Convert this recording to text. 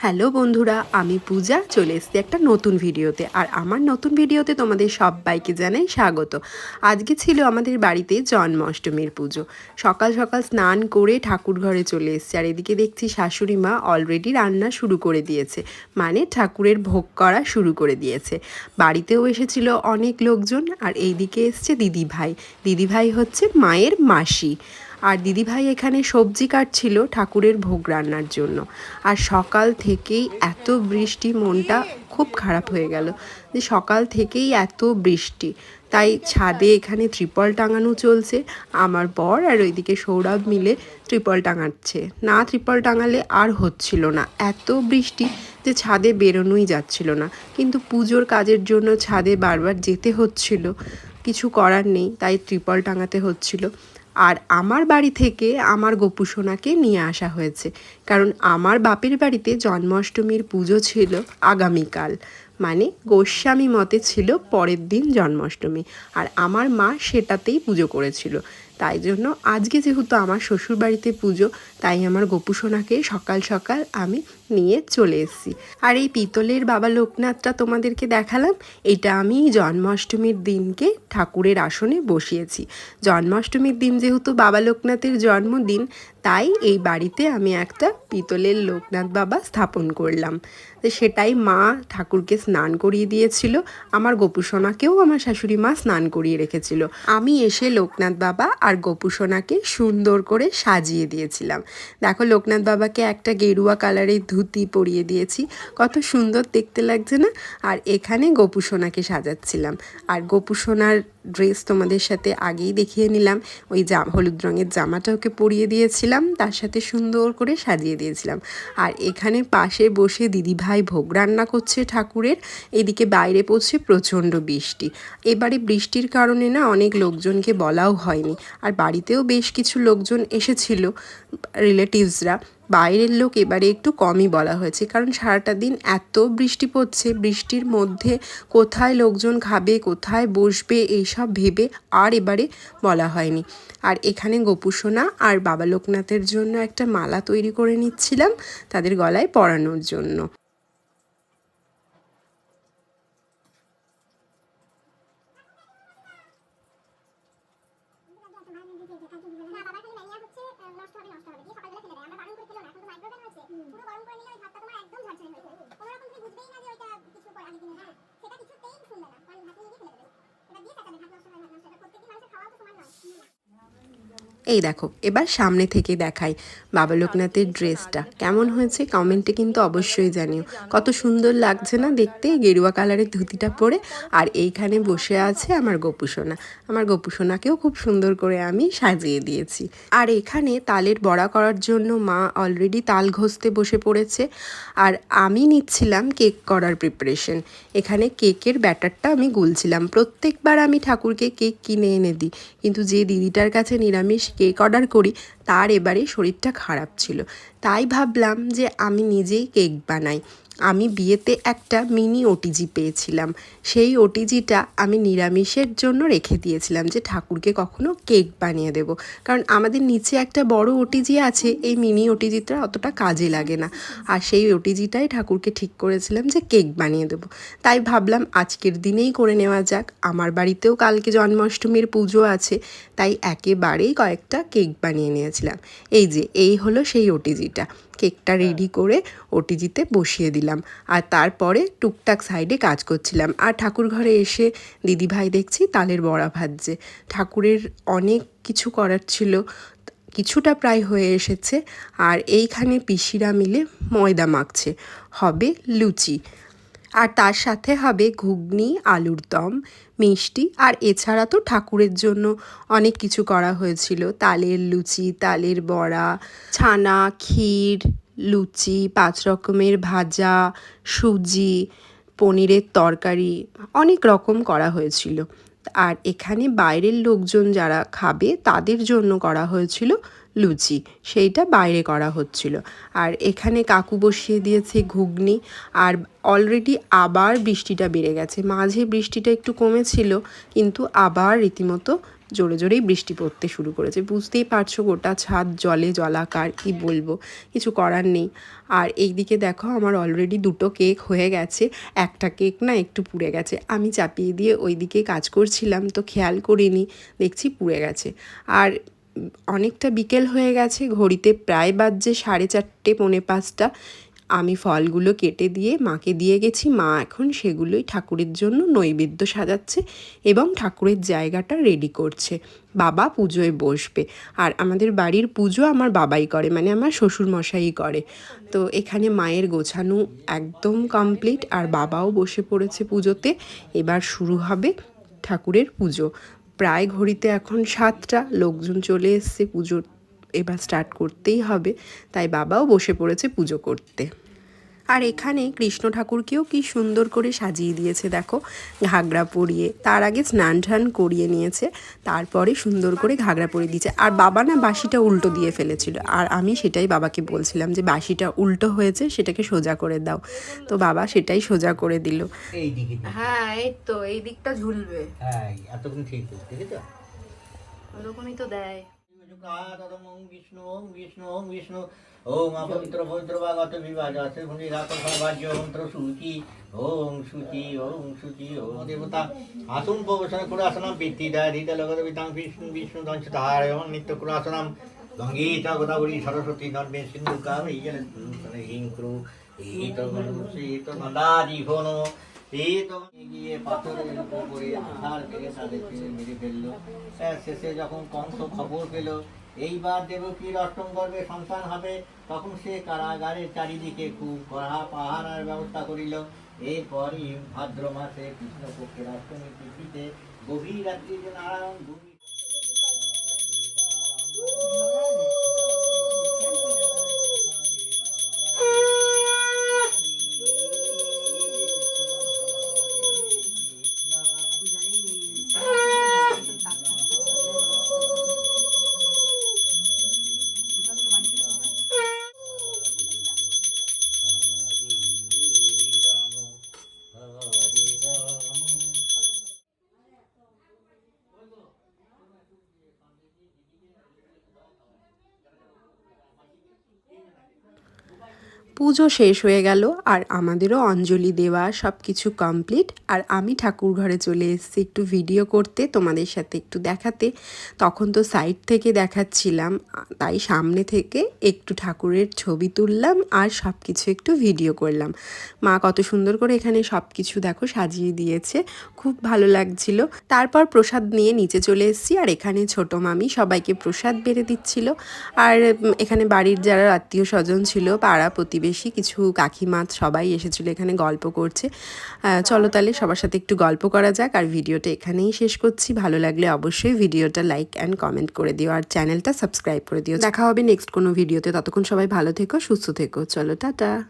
Hello বন্ধুরা, আমি পূজা, চলে এসেছি একটা নতুন ভিডিওতে। আর আমার নতুন ভিডিওতে তোমাদের সবাইকে জানাই স্বাগত। আজকে ছিল আমাদের বাড়িতে জন্মাষ্টমীর পুজো। সকাল সকাল স্নান করে ঠাকুর ঘরে চলে এসেছি। আর এদিকে দেখছি শাশুড়ি মা অলরেডি রান্না শুরু করে দিয়েছে। মানে ঠাকুরের ভোগ করা শুরু করে দিয়েছে। বাড়িতেও এসেছিল অনেক লোকজন। আর এইদিকে এসছে দিদি ভাই দিদি ভাই হচ্ছে মায়ের মাসি। আর দিদিভাই এখানে সবজি কাটছিল ঠাকুরের ভোগ রান্নার জন্য। আর সকাল থেকেই এত বৃষ্টি, মনটা খুব খারাপ হয়ে গেল যে সকাল থেকেই এত বৃষ্টি। তাই ছাদে এখানে ত্রিপল টাঙানো চলছে। আমার বর আর ওইদিকে সৌরভ মিলে ত্রিপল টাঙাচ্ছে। না ত্রিপল টাঙালে আর হচ্ছিল না। এত বৃষ্টি যে ছাদে বেরোনোই যাচ্ছিল না। কিন্তু পুজোর কাজের জন্য ছাদে বারবার যেতে হচ্ছিল। কিছু করার নেই, তাই ত্রিপল টাঙাতে হচ্ছিল। আর আমার বাড়ি থেকে আমার গোপু সোনাকে নিয়ে আসা হয়েছে। কারণ আমার বাপের বাড়িতে জন্মাষ্টমীর পুজো ছিল আগামীকাল। মানে গোস্বামী মতে ছিল পরের দিন জন্মাষ্টমী। আর আমার মা সেটাতেই পুজো করেছিল। তাই জন্য আজকে যেহেতু আমার শ্বশুর বাড়িতে পুজো, তাই আমার গোপু সোনাকে সকাল সকাল আমি নিয়ে চলে এসেছি। আর এই পিতলের বাবা লোকনাথটা তোমাদেরকে দেখালাম, এটা আমি জন্মাষ্টমীর দিনকে ঠাকুরের আসনে বসিয়েছি। জন্মাষ্টমীর দিন যেহেতু বাবা লোকনাথের জন্মদিন তাই এই বাড়িতে আমি একটা পিতলের লোকনাথ বাবা স্থাপন করলাম। তো সেটাই মা ঠাকুরকে স্নান করিয়ে দিয়েছিল। আমার গোপুসোনাকেও আমার শাশুড়ি মা স্নান করিয়ে রেখেছিল। আমি এসে লোকনাথ বাবা আর গোপুসোনাকে সুন্দর করে সাজিয়ে দিয়েছিলাম। দেখো লোকনাথ বাবাকে একটা গেরুয়া কালারের ধুতি পরিয়ে দিয়েছি। কত সুন্দর দেখতে লাগছে না? আর এখানে গোপুসোনাকে সাজাচ্ছিলাম। আর গোপুসোনার ড্রেস তোমাদের সাথে আগেই দেখিয়ে নিলাম। ওই জাম, হলুদ রঙের জামাটা ওকে পরিয়ে দিয়েছিলাম। তার সাথে সুন্দর করে সাজিয়ে দিয়েছিলাম। আর এখানে পাশে বসে দিদিভাই ভোগ রান্না করছে ঠাকুরের, এদিকে বাইরে পড়ছে প্রচণ্ড বৃষ্টি। এবারে বৃষ্টির কারণে না অনেক লোকজনকে বলাও হয়নি। আর বাড়িতেও বেশ কিছু লোকজন এসেছিল রিলেটিভসরা বাইরের লোক এবারে একটু কমই বলা হয়েছে। কারণ সারাটা দিন এত বৃষ্টি পড়ছে, বৃষ্টির মধ্যে কোথায় লোকজন খাবে, কোথায় বসবে, এইসব ভেবে আর এবারে বলা হয়নি। আর এখানে গোপুসোনা আর বাবা লোকনাথের জন্য একটা মালা তৈরি করে নিচ্ছিলাম তাদের গলায় পরানোর জন্য। Yeah. এই দেখো, এবার সামনে থেকে দেখাই বাবা লোকনাথের ড্রেসটা। কেমন হয়েছে কমেন্টে কিন্তু অবশ্যই জানিও। কত সুন্দর লাগছে না দেখতে? গেরুয়া কালারের ধুতিটা পরে আর এইখানে বসে আছে আমার গোপুসোনা। আমার গোপুসোনাকেও খুব সুন্দর করে আমি সাজিয়ে দিয়েছি। আর এখানে তালের বড়া করার জন্য মা অলরেডি তাল ঘষতে বসে পড়েছে আর আমি নিচ্ছিলাম কেক করার প্রিপারেশন এখানে কেকের ব্যাটারটা আমি গুলছিলাম। প্রত্যেকবার আমি ঠাকুরকে কেক কিনে এনে দিই। কিন্তু যে দিদিটার কাছে নিরামিষ কেক অর্ডার করি, তার এবারে শরীরটা খারাপ ছিল। তাই ভাবলাম যে আমি নিজেই কেক বানাই। আমি বিয়েতে একটা মিনি ওটিজি পেয়েছিলাম। সেই ওটিজিটা আমি নিরামিষের জন্য রেখে দিয়েছিলাম যে ঠাকুরকে কখনো কেক বানিয়ে দেব। কারণ আমাদের নিচে একটা বড় ওটিজি আছে, এই মিনি ওটিজিটা অতটা কাজে লাগে না। আর সেই ওটিজিটাই ঠাকুরকে ঠিক করেছিলাম যে কেক বানিয়ে দেব। তাই ভাবলাম আজকের দিনেই করে নেওয়া যাক। আমার বাড়িতেও কালকে জন্মাষ্টমীর পুজো আছে, তাই একেবারেই কয়েকটা কেক বানিয়ে নিয়েছিলাম। এই যে, এই হলো সেই ওটিজিটা কেকটা রেডি করে ওটিজিতে বসিয়ে দিলাম। আর তারপরে টুকটাক সাইডে কাজ করছিলাম। আর ঠাকুর ঘরে এসে দিদিভাই দেখছি তালের বড়া ভাজছে। ঠাকুরের অনেক কিছু করার ছিল কিছুটা প্রায় হয়ে এসেছে। আর এইখানে পিসিরা মিলে ময়দা মাখছে। হবে লুচি। আর তার সাথে হবে ঘুগনি, আলুর দম, মিষ্টি, আর এছাড়া তো ঠাকুরের জন্য অনেক কিছু করা হয়েছিল। তালের লুচি, তালের বড়া, ছানা, ক্ষীর, লুচি, পাঁচ রকমের ভাজা, সুজি, পনিরের তরকারি, অনেক রকম করা হয়েছিল। আর এখানে বাইরের লোকজন যারা খাবে, তাদের জন্য করা হয়েছিল লুচি। সেইটা বাইরে করা হচ্ছিল। আর এখানে কাকু বসিয়ে দিয়েছে ঘুগনি। আর অলরেডি আবার বৃষ্টিটা বেড়ে গেছে। মাঝে বৃষ্টিটা একটু কমেছিল, কিন্তু আবার রীতিমতো জোরে জোরেই বৃষ্টি পড়তে শুরু করেছে। বুঝতেই পারছ গোটা ছাদ জলে জলাকার, কি বলব? কিছু করার নেই। আর এইদিকে দেখো, আমার অলরেডি দুটো কেক হয়ে গেছে। একটা কেক না একটু পুড়ে গেছে। আমি চাপিয়ে দিয়ে ওইদিকে কাজ করছিলাম, তো খেয়াল করিনি। দেখছি পুড়ে গেছে। আর অনেকটা বিকেল হয়ে গেছে, ঘড়িতে প্রায় বাজছে সাড়ে চারটে, পৌনে পাঁচটা। আমি ফলগুলো কেটে দিয়ে মাকে দিয়ে গেছি। মা এখন সেগুলোই ঠাকুরের জন্য নৈবেদ্য সাজাচ্ছে এবং ঠাকুরের জায়গাটা রেডি করছে। বাবা পুজোয় বসবে। আর আমাদের বাড়ির পুজো আমার বাবাই করে মানে আমার শ্বশুর মশাই করে। তো এখানে মায়ের গোছানো একদম কমপ্লিট আর বাবাও বসে পড়েছে পুজোতে। এবার শুরু হবে ঠাকুরের পুজো। প্রায় ঘড়িতে এখন সাতটা, লোকজন চলে এসছে পুজো এবার স্টার্ট করতেই হবে। তাই বাবাও বসে পড়েছে পুজো করতে। আর এখানে কৃষ্ণ ঠাকুরকেও কি সুন্দর করে সাজিয়ে দিয়েছে দেখো। ঘাগরা পরিয়ে তার আগে স্নান টান করিয়ে নিয়েছে তারপরে সুন্দর করে ঘাগরা পরিয়ে দিয়েছে। আর বাবা না বাসিটা উল্টো দিয়ে ফেলেছিল। আর আমি সেটাই বাবাকে বলছিলাম যে বাসিটা উল্টো হয়েছে সেটাকে সোজা করে দাও। তো বাবা সেটাই সোজা করে দিল। হ্যাঁ এই তো এই দিকটা ঝুলবে। হ্যাঁ এতক্ষণ ঠিক তো দেয়। ওম বিষ্ণু ওম বিষ্ণু ওম বিষ্ণু। ওম অপবিত্র পবিত্র ভাগত বিভাজ ভূমি রাত সৌভাগ্য মন্ত্র সূচি। ওম সূচি ওম সূচি, ওম দেবতা। আসন প্রবেশন করে আসনাম বৃত্তি দেয় হৃদয় লগত বিতাং বিষ্ণু বিষ্ণু দংশ তাহার এবং নিত্য করে আসনাম। গোদাবরী সরস্বতী গিয়ে পাথরের উপরে আহার থেকে তাদেরকে মেরে শেষে যখন কংস খবর পেল এইবার দেবকীর অষ্টম গর্ভে সন্তান হবে তখন সে কারাগারের চারিদিকে খুব কড়া পাহারার ব্যবস্থা করিল এরপরই ভাদ্র মাসে কৃষ্ণপক্ষের অষ্টমী তিথিতে গভীর রাত্রিতে নারায়ণ পুজো শেষ হয়ে গেল আর আমাদেরও অঞ্জলি দেওয়া সব কিছু কমপ্লিট আর আমি ঠাকুর ঘরে চলে এসেছি একটু ভিডিও করতে, তোমাদের সাথে একটু দেখাতে। তখন তো সাইড থেকে দেখাচ্ছিলাম, তাই সামনে থেকে একটু ঠাকুরের ছবি তুললাম আর সব কিছু একটু ভিডিও করলাম। মা কত সুন্দর করে এখানে সব কিছু দেখো সাজিয়ে দিয়েছে, খুব ভালো লাগছিল। তারপর প্রসাদ নিয়ে নিচে চলে এসেছি আর এখানে ছোট মামি সবাইকে প্রসাদ বেড়ে দিচ্ছিল। আর এখানে বাড়ির যারা আত্মীয় স্বজন ছিল, পাড়া প্রতিবেশী কিছু কাকিমা সবাই এসেছিল এখানে গল্প করছে। চলো তাহলে সবার সাথে একটু গল্প করা যাক আর ভিডিওটা এখানেই শেষ করছি। ভালো লাগলে অবশ্যই ভিডিওটা লাইক অ্যান্ড কমেন্ট করে দিও আর চ্যানেলটা সাবস্ক্রাইব করে দিও। দেখা হবে নেক্সট কোনো ভিডিওতে। ততক্ষণ সবাই ভালো থেকো, সুস্থ থেকো। চলো, টাটা।